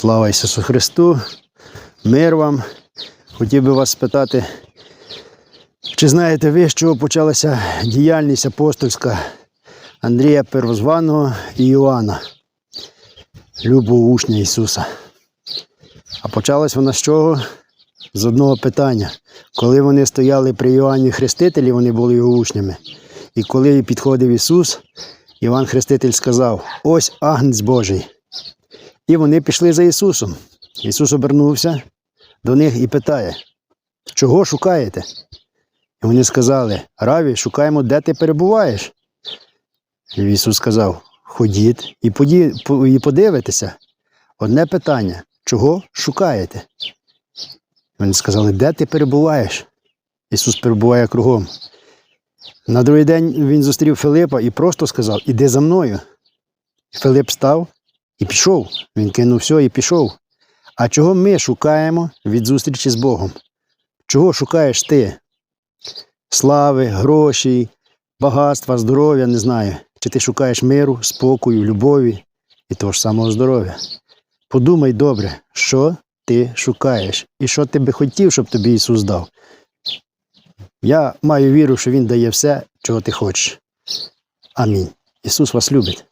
Слава Ісусу Христу! Мир вам! Хотів би вас спитати, чи знаєте ви, з чого почалася діяльність апостольська Андрія Первозваного і Іоанна, любого учня Ісуса? А почалась вона з чого? З одного питання. Коли вони стояли при Іоанні Хрестителі, вони були його учнями. І коли підходив Ісус, Іван Хреститель сказав: Ось Агнець Божий. І вони пішли за Ісусом. Ісус обернувся до них і питає: чого шукаєте? І вони сказали: Раві, шукаємо, де ти перебуваєш. І Ісус сказав: Ходіть і, подивитеся. Одне питання: чого шукаєте? Вони сказали, де ти перебуваєш? Ісус перебуває кругом. На другий день він зустрів Филипа і просто сказав: Іди за мною. Филип став і пішов. Він кинув все і пішов. А чого ми шукаємо від зустрічі з Богом? Чого шукаєш ти? Слави, грошей, багатства, здоров'я, не знаю. Чи ти шукаєш миру, спокою, любові і того ж самого здоров'я? Подумай добре, що ти шукаєш і що ти би хотів, щоб тобі Ісус дав. Я маю віру, що Він дає все, чого ти хочеш. Амінь. Ісус вас любить.